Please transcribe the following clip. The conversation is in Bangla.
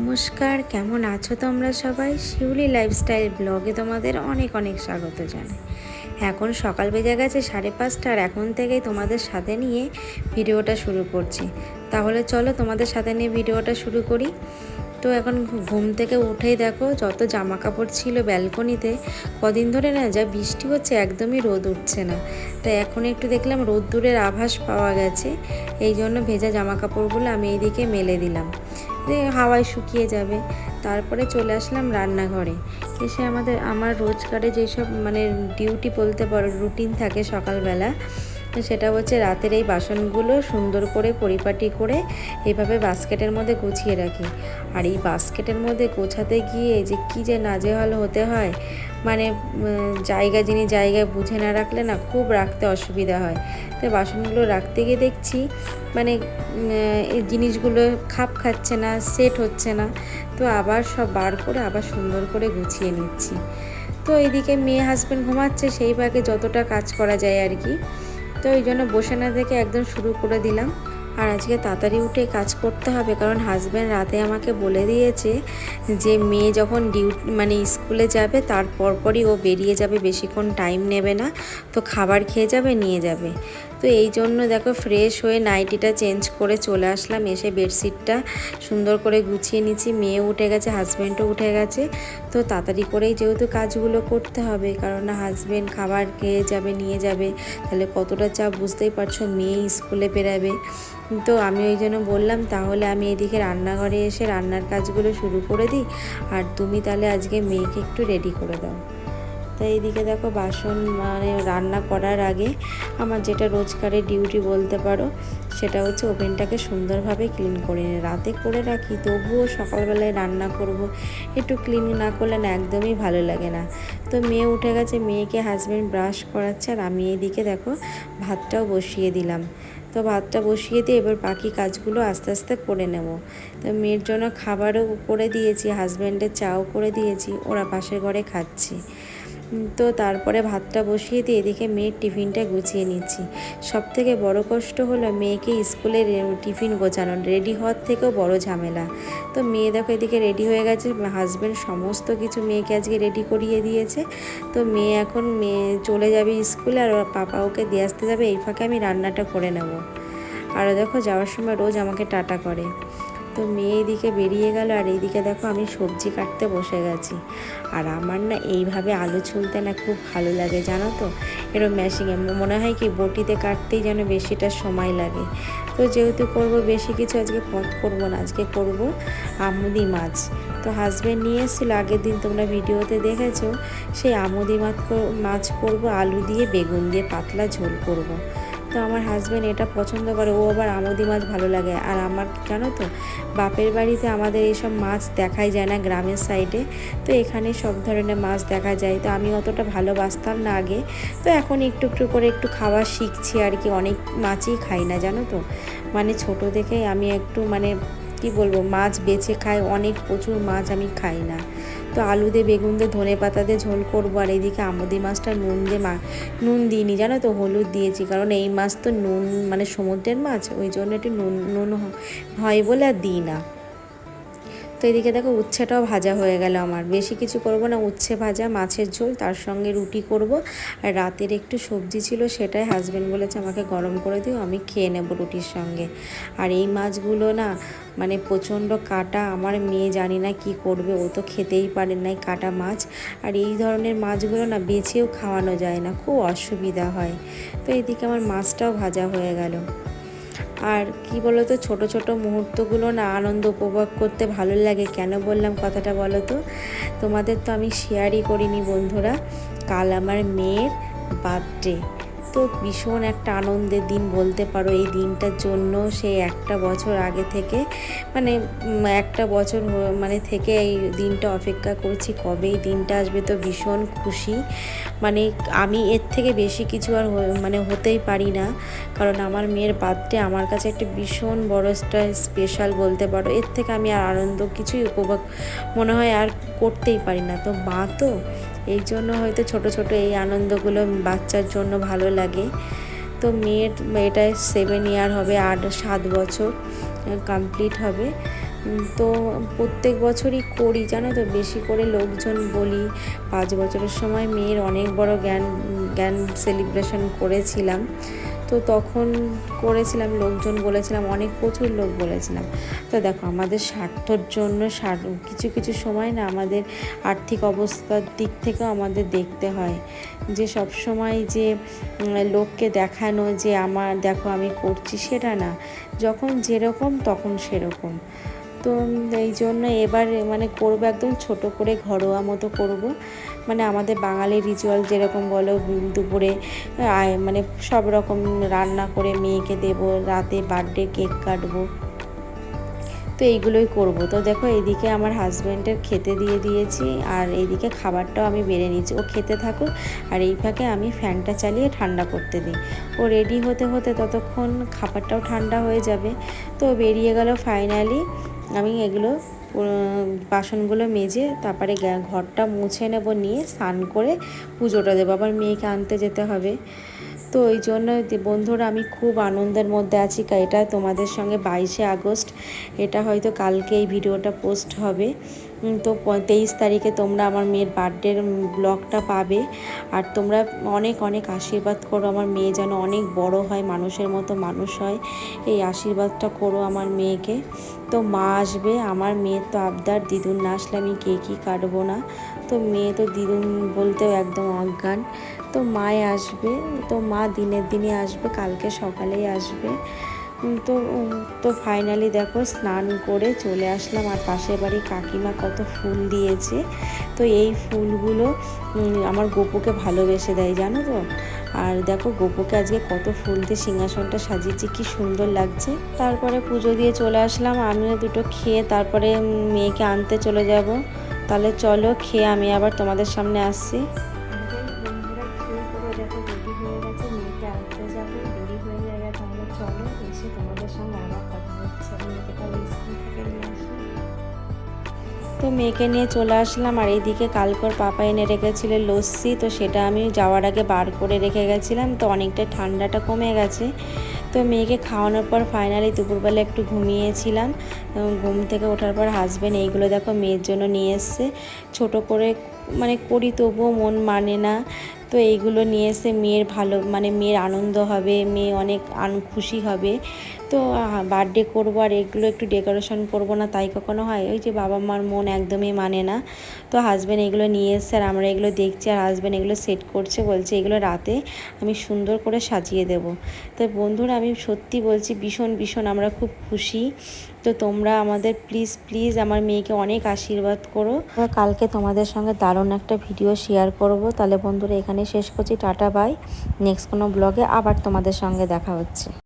নমস্কার, কেমন আছো তোমরা সবাই? শিউলি লাইফস্টাইল ব্লগে তোমাদের অনেক অনেক স্বাগত জানাই। এখন সকাল বেজে গেছে সাড়ে পাঁচটা আর এখন থেকেই তোমাদের সাথে নিয়ে ভিডিওটা শুরু করছি। তাহলে চলো তোমাদের সাথে নিয়ে ভিডিওটা শুরু করি। তো এখন ঘুম থেকে উঠেই দেখো, যত জামা কাপড় ছিল ব্যালকনিতে, কদিন ধরে না যা বৃষ্টি হচ্ছে একদমই রোদ উঠছে না। তাই এখন একটু দেখলাম রোদ্দুরের আভাস পাওয়া গেছে এই জন্য ভেজা জামা কাপড়গুলো আমি এইদিকে মেলে দিলাম। যে হাওয়ায় শুকিয়ে যাবে। তারপরে চলে আসলাম রান্নাঘরে। এসে আমাদের, আমার রোজগারে যেসব মানে ডিউটি বলতে পারো রুটিন থাকে সকালবেলা সেটা হচ্ছে রাতের এই বাসনগুলো সুন্দর করে পরিপাটি করে এইভাবে বাস্কেটের মধ্যে গুছিয়ে রাখি। আর এই বাস্কেটের মধ্যে গোছাতে গিয়ে যে কী যে নাজেহাল হতে হয় মানে জায়গা যিনি জায়গায় বুঝে না রাখলে না খুব রাখতে অসুবিধা হয়। তো বাসনগুলো রাখতে গিয়ে দেখছি মানে এই জিনিসগুলো খাপ খাচ্ছে না, সেট হচ্ছে না। তো আবার সব বার করে আবার সুন্দর করে গুছিয়ে নিচ্ছি। তো এইদিকে মেয়ে হাজব্যান্ড ঘুমাচ্ছে, সেই ভাগে যতটা কাজ করা যায় আর কি। তো ওই জন্য বসে না দেখে একদম শুরু করে দিলাম। আর আজকে তাড়াতাড়ি উঠে কাজ করতে হবে, কারণ হাজব্যান্ড রাতে আমাকে বলে দিয়েছে যে, মেয়ে যখন ডিউটি মানে স্কুলে যাবে, তার পরপরই ও বেরিয়ে যাবে, বেশিক্ষণ টাইম নেবে না। তো খাবার খেয়ে যাবে, নিয়ে যাবে। তো এই জন্য দেখো ফ্রেশ হয়ে নাইটিটা চেঞ্জ করে চলে আসলাম, এসে বেডশিটটা সুন্দর করে গুছিয়ে নিচ্ছি মেয়ে উঠে গেছে হাজব্যান্ডও উঠে গেছে। তো তাড়াতাড়ি করেই যেহেতু কাজগুলো করতে হবে, কারণ হাজব্যান্ড খাবার খেয়ে যাবে, নিয়ে যাবে, তাহলে কতটা চাপ বুঝতেই পারছ, মেয়ে স্কুলে বেরাবে। তো আমি ওই জন্য বললাম, তাহলে আমি এদিকে রান্নাঘরে এসে রান্নার কাজগুলো শুরু করে দিই, আর তুমি তাহলে আজকে মেয়েকে একটু রেডি করে দাও। তো এইদিকে দেখো বাসন মানে রান্না করার আগে আমার যেটা রোজকারের ডিউটি বলতে পারো, সেটা হচ্ছে ওভেনটাকে সুন্দরভাবে ক্লিন করে নিই রাতে করে রাখি, তবুও সকালবেলায় রান্না করব। একটু ক্লিন না করলে না একদমই ভালো লাগে না। তো মেয়ে উঠে গেছে, মেয়েকে হাজব্যান্ড ব্রাশ করাচ্ছে আর আমি এইদিকে দেখো ভাতটাও বসিয়ে দিলাম। তো ভাতটা বসিয়ে দিয়ে এবার বাকি কাজগুলো আস্তে আস্তে করে নেব। তো মেয়ের জন্য খাবারও করে দিয়েছি হাজব্যান্ডের চাও করে দিয়েছি, ওরা পাশের ঘরে খাচ্ছি। তো তারপরে ভাতটা বসিয়ে দিয়ে এদিকে মেয়ের টিফিনটা গুছিয়ে নিচ্ছি। সব থেকে বড় কষ্ট হলো মেয়েকে স্কুলে টিফিন গোছানো, রেডি হওয়ার থেকেও বড় ঝামেলা। তো মেয়ে দেখো এদিকে রেডি হয়ে গেছে হাজব্যান্ড সমস্ত কিছু মেয়েকে আজকে রেডি করিয়ে দিয়েছে। তো মেয়ে এখন মেয়ে চলে যাবে স্কুলে আর পাপা ওকে দিয়ে আসতে যাবে, এই ফাঁকে আমি রান্নাটা করে নেব। আর দেখো যাওয়ার সময় রোজ আমাকে টাটা করে। তো মেয়ে এদিকে বেরিয়ে গেল আর এইদিকে দেখো আমি সবজি কাটতে বসে গেছি। আর আমার না এইভাবে আলু ছুলতে না খুব ভালো লাগে, জানো তো? এরকম ম্যাশিংয়ে মনে হয় কি বটিতে কাটতেই যেন বেশিটা সময় লাগে। তো যেহেতু করব বেশি কিছু আজকে পথ করব না, আজকে করব আমুদি মাছ। তো হাজব্যান্ড নিয়ে এসেছিল, আগের দিন তোমরা ভিডিওতে দেখেছ, সেই আমুদি মাছ মাছ করব, আলু দিয়ে বেগুন দিয়ে পাতলা ঝোল করব। তো আমার হাজব্যান্ড এটা পছন্দ করে, ও আবার আমদি মাছ ভালো লাগে। আর আমার, জানো তো, বাপের বাড়িতে আমাদের এইসব মাছ দেখাই যায় না গ্রামের সাইডে তো এখানে সব ধরনের মাছ দেখা যায়। তো আমি অতটা ভালোবাসতাম না আগে, তো এখন একটু একটু করে একটু খাওয়া শিখছি আর কি, অনেক মাছই খাই না, জানো তো। মানে ছোট থেকেই আমি একটু মানে কি বলব, মাছ বেছে খাই, অনেক প্রচুর মাছ আমি খাই না। তো আলু দিয়ে, বেগুন দিয়ে, ধনে পাতা দিয়ে ঝোল করব। আর এইদিকে আমদি মাছটা নুন দিয়ে মা নুন দিইনি, জানো তো, হলুদ দিয়েছি। কারণ এই মাছ তো নুন মানে সমুদ্রের মাছ, ওই জন্য একটু নুন নুন হয় বলে আর দিই না। তো এদিকে দেখো উচ্ছেটাও ভাজা হয়ে গেল আমার। বেশি কিছু করব না, উচ্ছে ভাজা, মাছের ঝোল, তার সঙ্গে রুটি করব। আর রাতের একটু সবজি ছিল সেটাই হাজব্যান্ড বলেছে আমাকে গরম করে দিও, আমি খেয়ে নেব রুটির সঙ্গে। আর এই মাছগুলো না মানে প্রচণ্ড কাটা, আমার মেয়ে জানি না কি করবে, ও তো খেতেই পারে নাই কাটা মাছ। আর এই ধরনের মাছগুলো না বেছেও খাওয়ানো যায় না, খুব অসুবিধা হয়। তো এদিকে আমার মাছটাও ভাজা হয়ে গেল। আর কি বলো তো ছোটো ছোটো মুহূর্তগুলো না আনন্দ উপভোগ করতে ভালো লাগে। কেন বললাম কথাটা বলো তো তোমাদের তো আমি শেয়ারই করিনি বন্ধুরা। কাল আমার মেয়ের বার্থডে তো ভীষণ একটা আনন্দের দিন বলতে পারো এই দিনটার জন্য সেই একটা বছর আগে থেকে। মানে একটা বছর মানে থেকে এই দিনটা অপেক্ষা করছি, কবে এই দিনটা আসবে তো ভীষণ খুশি। মানে আমি এর থেকে বেশি কিছু আর মানে হতেই পারি না। কারণ আমার মেয়ের বার্থডে আমার কাছে একটা ভীষণ বড় একটা স্পেশাল বলতে পারো। এর থেকে আমি আর আনন্দ কিছুই উপভোগ, মনে হয় আর করতেই পারি না। তো মা তো এই জন্য হয়তো ছোট ছোট এই আনন্দগুলো বাচ্চার জন্য ভালো লাগে। তো মেয়ের মেয়েটায় সেভেন ইয়ার হবে, আট, সাত বছর কমপ্লিট হবে। তো প্রত্যেক বছরই করি, জানো তো? বেশি করে লোকজন বলি। পাঁচ বছরের সময় মেয়ের অনেক বড় জ্ঞান জ্ঞান সেলিব্রেশন করেছিলাম। তো তখন করেছিলাম, লোকজন বলেছিলাম, অনেক প্রচুর লোক বলেছিলাম। তো দেখো, আমাদের স্বার্থর জন্য কিছু কিছু সময় না আমাদের আর্থিক অবস্থার দিক থেকেও আমাদের দেখতে হয়। যে সব সময় যে লোককে দেখানো, যে আমার, দেখো আমি করছি সেটা না। যখন যেরকম, তখন সেরকম। তো এই জন্য এবার মানে করব একদম ছোট করে ঘরোয়া মতো করব। মানে আমাদের বাঙালি রিচুয়াল যেরকম বলো দুপুরে মানে সব রকম রান্না করে মেয়েকে দেবো, রাতে বার্থডে কেক কাটবো। তো এইগুলোই করব। তো দেখো এইদিকে আমার হাজব্যান্ডের খেতে দিয়ে দিয়েছি, আর এইদিকে খাবারটাও আমি বেড়ে নিয়েছি। ও খেতে থাকুক, আর এই ফাঁকে আমি ফ্যানটা চালিয়ে ঠান্ডা করতে দিই। ও রেডি হতে হতে ততক্ষণ খাবারটাও ঠান্ডা হয়ে যাবে। তো বেরিয়ে গেল ফাইনালি আমি এগুলো বাসনগুলো মেজে তারপরে ঘরটা মুছে নেব, নিয়ে স্নান করে পুজোটা দেবো। আবার মেয়েকে আনতে যেতে হবে। তো ওই জন্য বন্ধুরা আমি খুব আনন্দের মধ্যে আছি, কা- এটা তোমাদের সঙ্গে বাইশে আগস্ট। এটা হয়তো কালকে এই ভিডিওটা পোস্ট হবে। তো তেইশ তারিখে তোমরা আমার মেয়ের বার্থডের ব্লগটা পাবে। আর তোমরা অনেক অনেক আশীর্বাদ করো আমার মেয়ে যেন অনেক বড় হয়, মানুষের মতো মানুষ হয়। এই আশীর্বাদটা করো আমার মেয়েকে। তো মা আসবে, আমার মেয়ের তো আবদার, দিদুন না আসলে আমি কেকই কাটবো না। তো মেয়ে তো দিদুন বলতেও একদম অজ্ঞান। তো মায় আসবে, তো মা দিনের দিনে আসবে, কালকে সকালেই আসবে। তো তো ফাইনালি দেখো স্নান করে চলে আসলাম। আর পাশের বাড়ি কাকিমা কত ফুল দিয়েছে। তো এই ফুলগুলো আমার গোপুকে ভালোবেসে দেয়, জানো তো? আর দেখো গোপুকে আজকে কত ফুল দিয়ে সিংহাসনটা সাজিয়েছি, কি সুন্দর লাগছে। তারপরে পুজো দিয়ে চলে আসলাম, আমিও দুটো খেয়ে তারপরে মেয়েকে আনতে চলে যাব। তাহলে চলো, খেয়ে আমি আবার তোমাদের সামনে আসছি। তো মেয়েকে নিয়ে চলে আসলাম আর এইদিকে কালকর পাপা এনে রেখেছিল লস্যি, তো সেটা আমি যাওয়ার আগে বার করে রেখে গেছিলাম, তো অনেকটা ঠান্ডাটা কমে গেছে। তো মেয়েকে খাওয়ানোর পর ফাইনালি দুপুরবেলা একটু ঘুমিয়েছিলাম। ঘুম থেকে ওঠার পর হাজবেন্ড এইগুলো দেখো মেয়ের জন্য নিয়ে এসছে। ছোট করে মানে করি তবুও মন মানে না। তো এইগুলো নিয়ে এসে মেয়ের ভালো মানে মেয়ের আনন্দ হবে, মেয়ে অনেক খুশি হবে। তো বার্থডে করব আর এগুলো একটু ডেকোরেশন করব না তাই কখনো হয়? ওই যে বাবা মার মন একদমই মানে না। তো হাজব্যান্ড এগুলো নিয়ে এসছে আর আমরা এগুলো দেখছি আর হাজব্যান্ড এগুলো সেট করছে, বলছে এগুলো রাতে আমি সুন্দর করে সাজিয়ে দেব। তো বন্ধুরা আমি সত্যি বলছি, ভীষণ ভীষণ আমরা খুব খুশি। তো তোমরা আমাদের প্লিজ প্লিজ আমার মেয়েকে অনেক আশীর্বাদ করো। কালকে তোমাদের সঙ্গে দারুণ একটা ভিডিও শেয়ার করব। তাহলে বন্ধুরা এখানে শেষ করছি, টাটা বাই নেক্সট কোনো ব্লগে আবার তোমাদের সঙ্গে দেখা হচ্ছে।